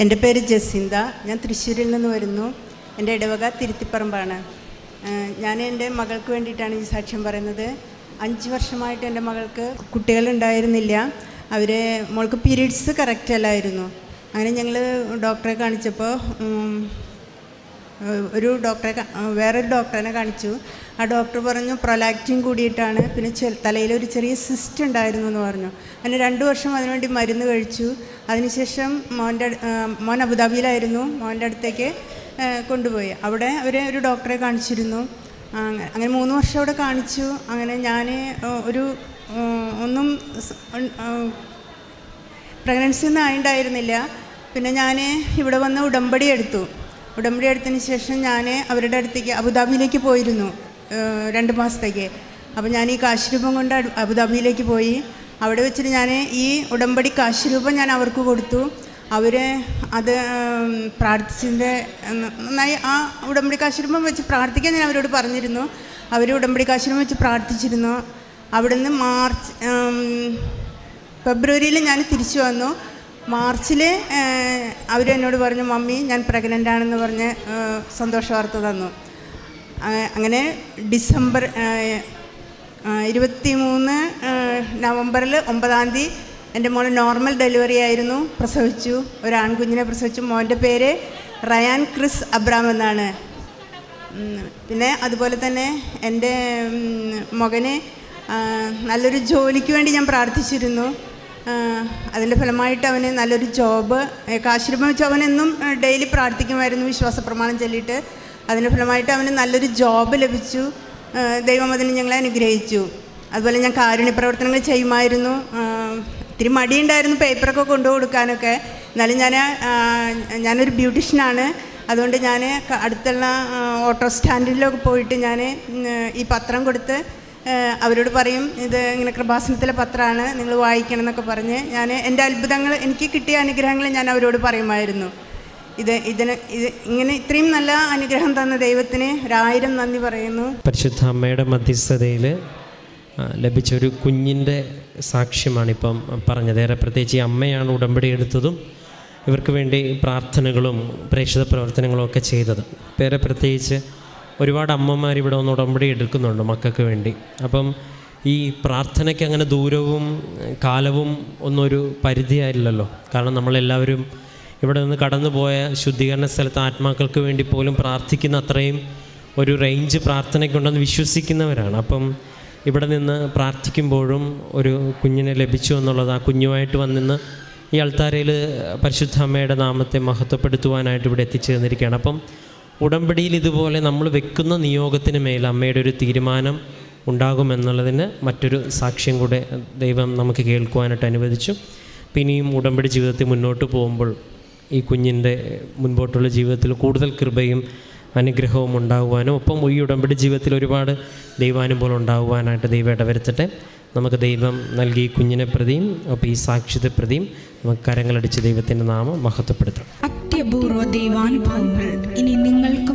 എന്റെ പേര് ജസിന്ത. ഞാൻ തൃശ്ശൂരിൽ നിന്ന് വരുന്നു. എന്റെ ഇടവക തിരുത്തിപ്പറമ്പാണ്. ഞാൻ എന്റെ മകൾക്ക് വേണ്ടിയിട്ടാണ് ഈ സാക്ഷ്യം പറയുന്നത്. അഞ്ച് വർഷമായിട്ട് എന്റെ മകൾക്ക് കുട്ടികളുണ്ടായിരുന്നില്ല. അവരെ മോൾക്ക് പീരീഡ്സ് കറക്റ്റ് അല്ലായിരുന്നു. അങ്ങനെ ഞങ്ങൾ ഡോക്ടറെ കാണിച്ചപ്പോൾ ഒരു ഡോക്ടറെ വേറൊരു ഡോക്ടറിനെ കാണിച്ചു. ആ ഡോക്ടർ പറഞ്ഞു പ്രൊലാക്റ്റിൻ കൂടിയിട്ടാണ്. പിന്നെ തലയിൽ ഒരു ചെറിയ സിസ്റ്റ് ഉണ്ടായിരുന്നു എന്ന് പറഞ്ഞു. അങ്ങനെ രണ്ട് വർഷം അതിനുവേണ്ടി മരുന്ന് കഴിച്ചു. അതിനുശേഷം മോന്റെ മോൻ അബുദാബിയിലായിരുന്നു. മോന്റെ അടുത്തേക്ക് കൊണ്ടുപോയി. അവിടെ അവർ ഒരു ഡോക്ടറെ കാണിച്ചിരുന്നു. അങ്ങനെ മൂന്ന് വർഷം അവിടെ കാണിച്ചു. അങ്ങനെ ഞാൻ ഒരു ഒന്നും പ്രഗ്നൻസി ഒന്നും ആയിണ്ടായിരുന്നില്ല. പിന്നെ ഞാൻ ഇവിടെ വന്ന് ഉടമ്പടി എടുത്തു. ഉടമ്പടി എടുത്തതിന് ശേഷം ഞാൻ അവരുടെ അടുത്തേക്ക് അബുദാബിയിലേക്ക് പോയിരുന്നു രണ്ട് മാസത്തേക്ക്. അപ്പോൾ ഞാൻ ഈ കാശ് രൂപം കൊണ്ട് അബുദാബിയിലേക്ക് പോയി. അവിടെ വെച്ചിട്ട് ഞാൻ ഈ ഉടമ്പടി കാശ് രൂപം ഞാൻ അവർക്ക് കൊടുത്തു. അവർ അത് പ്രാർത്ഥിച്ചതിന്റെ നന്നായി ആ ഉടമ്പടി കാശ് രൂപം വെച്ച് പ്രാർത്ഥിക്കാൻ ഞാൻ അവരോട് പറഞ്ഞിരുന്നു. അവർ ഉടമ്പടി കാശ് രൂപം വെച്ച് പ്രാർത്ഥിച്ചിരുന്നു. അവിടുന്ന് മാർച്ച് ഫെബ്രുവരിയിൽ ഞാൻ തിരിച്ചു വന്നു. മാർച്ചിൽ അവർ എന്നോട് പറഞ്ഞു മമ്മി ഞാൻ പ്രഗ്നന്റ് ആണെന്ന് പറഞ്ഞ് സന്തോഷ വാർത്ത തന്നു. അങ്ങനെ ഡിസംബർ ഇരുപത്തി മൂന്ന് നവംബറിൽ ഒമ്പതാം തീയതി എന്റെ മോൾ നോർമൽ ഡെലിവറി ആയിരുന്നു പ്രസവിച്ചു. ഒരു ആൺകുഞ്ഞിനെ പ്രസവിച്ചു. മോന്റെ പേര് റയാൻ ക്രിസ് അബ്രാം എന്നാണ്. പിന്നെ അതുപോലെ തന്നെ എന്റെ മകന് നല്ലൊരു ജോലിക്ക് വേണ്ടി ഞാൻ പ്രാർത്ഥിച്ചിരുന്നു. അതിന്റെ ഫലമായിട്ട് അവന് നല്ലൊരു ജോബ് കാശിരൂപം വെച്ച് അവനെന്നും ഡെയിലി പ്രാർത്ഥിക്കുമായിരുന്നു വിശ്വാസ പ്രമാണം ചൊല്ലിയിട്ട്. അതിന്റെ ഫലമായിട്ട് അവന് നല്ലൊരു ജോബ് ലഭിച്ചു. ദൈവം അതിന് ഞങ്ങളെ അനുഗ്രഹിച്ചു. അതുപോലെ ഞാൻ കാരുണ്യ പ്രവർത്തനങ്ങൾ ചെയ്യുമായിരുന്നു ഒത്തിരി മടിയുണ്ടായിരുന്നു പേപ്പറൊക്കെ കൊണ്ടു കൊടുക്കാനൊക്കെ എന്നാലും ഞാൻ ഞാനൊരു ബ്യൂട്ടീഷ്യനാണ്. അതുകൊണ്ട് ഞാൻ അടുത്തുള്ള ഓട്ടോ സ്റ്റാൻഡിലൊക്കെ പോയിട്ട് ഞാൻ ഈ പത്രം കൊടുത്ത് അവരോട് പറയും ഇത് ഇങ്ങനെ കൃപാസനത്തിലെ പത്രമാണ് നിങ്ങൾ വായിക്കണം എന്നൊക്കെ പറഞ്ഞ് ഞാൻ എന്റെ അത്ഭുതങ്ങൾ എനിക്ക് കിട്ടിയ അനുഗ്രഹങ്ങൾ ഞാൻ അവരോട് പറയുമായിരുന്നു. ഇത് ഇതിന് ഇത് ഇങ്ങനെ ഇത്രയും നല്ല അനുഗ്രഹം തന്ന ദൈവത്തിന് ഒരായിരം നന്ദി പറയുന്നു. പരിശുദ്ധ അമ്മയുടെ മധ്യസ്ഥതയിൽ ലഭിച്ച ഒരു കുഞ്ഞിന്റെ സാക്ഷ്യമാണിപ്പം പറഞ്ഞത്. ഏറെ പ്രത്യേകിച്ച് ഈ അമ്മയാണ് ഉടമ്പടി എടുത്തതും ഇവർക്ക് വേണ്ടി പ്രാർത്ഥനകളും പ്രേക്ഷിത പ്രവർത്തനങ്ങളും ഒക്കെ ചെയ്തത്. ഏറെ പ്രത്യേകിച്ച് ഒരുപാട് അമ്മമാർ ഇവിടെ ഒന്ന് ഉടമ്പടി എടുക്കുന്നുണ്ട് മക്കൾക്ക് വേണ്ടി. അപ്പം ഈ പ്രാർത്ഥനയ്ക്ക് അങ്ങനെ ദൂരവും കാലവും ഒന്നൊരു പരിധിയായില്ലല്ലോ. കാരണം നമ്മളെല്ലാവരും ഇവിടെ നിന്ന് കടന്നുപോയ ശുദ്ധീകരണ സ്ഥലത്ത് ആത്മാക്കൾക്ക് വേണ്ടി പോലും പ്രാർത്ഥിക്കുന്ന അത്രയും ഒരു റേഞ്ച് പ്രാർത്ഥനയ്ക്കുണ്ടെന്ന് വിശ്വസിക്കുന്നവരാണ്. അപ്പം ഇവിടെ നിന്ന് പ്രാർത്ഥിക്കുമ്പോഴും ഒരു കുഞ്ഞിനെ ലഭിച്ചു എന്നുള്ളത് ആ കുഞ്ഞുമായിട്ട് വന്നിന്ന് ഈ അൾത്താരയിൽ പരിശുദ്ധ അമ്മയുടെ നാമത്തെ മഹത്വപ്പെടുത്തുവാനായിട്ട് ഇവിടെ എത്തിച്ചേർന്നിരിക്കുകയാണ്. അപ്പം ഉടമ്പടിയിൽ ഇതുപോലെ നമ്മൾ വെക്കുന്ന നിയോഗത്തിന് മേൽ അമ്മയുടെ ഒരു തീരുമാനം ഉണ്ടാകുമെന്നുള്ളതിന് മറ്റൊരു സാക്ഷ്യം കൂടെ ദൈവം നമുക്ക് കേൾക്കുവാനായിട്ട് അനുവദിച്ചു. പിന്നെയും ഉടമ്പടി ജീവിതത്തിൽ മുന്നോട്ട് പോകുമ്പോൾ ഈ കുഞ്ഞിന്റെ മുൻപോട്ടുള്ള ജീവിതത്തിൽ കൂടുതൽ കൃപയും അനുഗ്രഹവും ഉണ്ടാകുവാനും ഒപ്പം ഈ ഉടമ്പടി ജീവിതത്തിൽ ഒരുപാട് ദൈവാനുഭവം ഉണ്ടാകുവാനായിട്ട് ദൈവം ഇടവരുത്തട്ടെ. നമുക്ക് ദൈവം നൽകി കുഞ്ഞിനെ പ്രതിയും ഒപ്പം ഈ സാക്ഷ്യത്തെ പ്രതിയും നമുക്ക് കരങ്ങളടിച്ച് ദൈവത്തിന്റെ നാമം മഹത്വപ്പെടുത്താം. അത്യപൂർവ ദൈവാനുഭവങ്ങൾ ഇനി നിങ്ങൾക്കും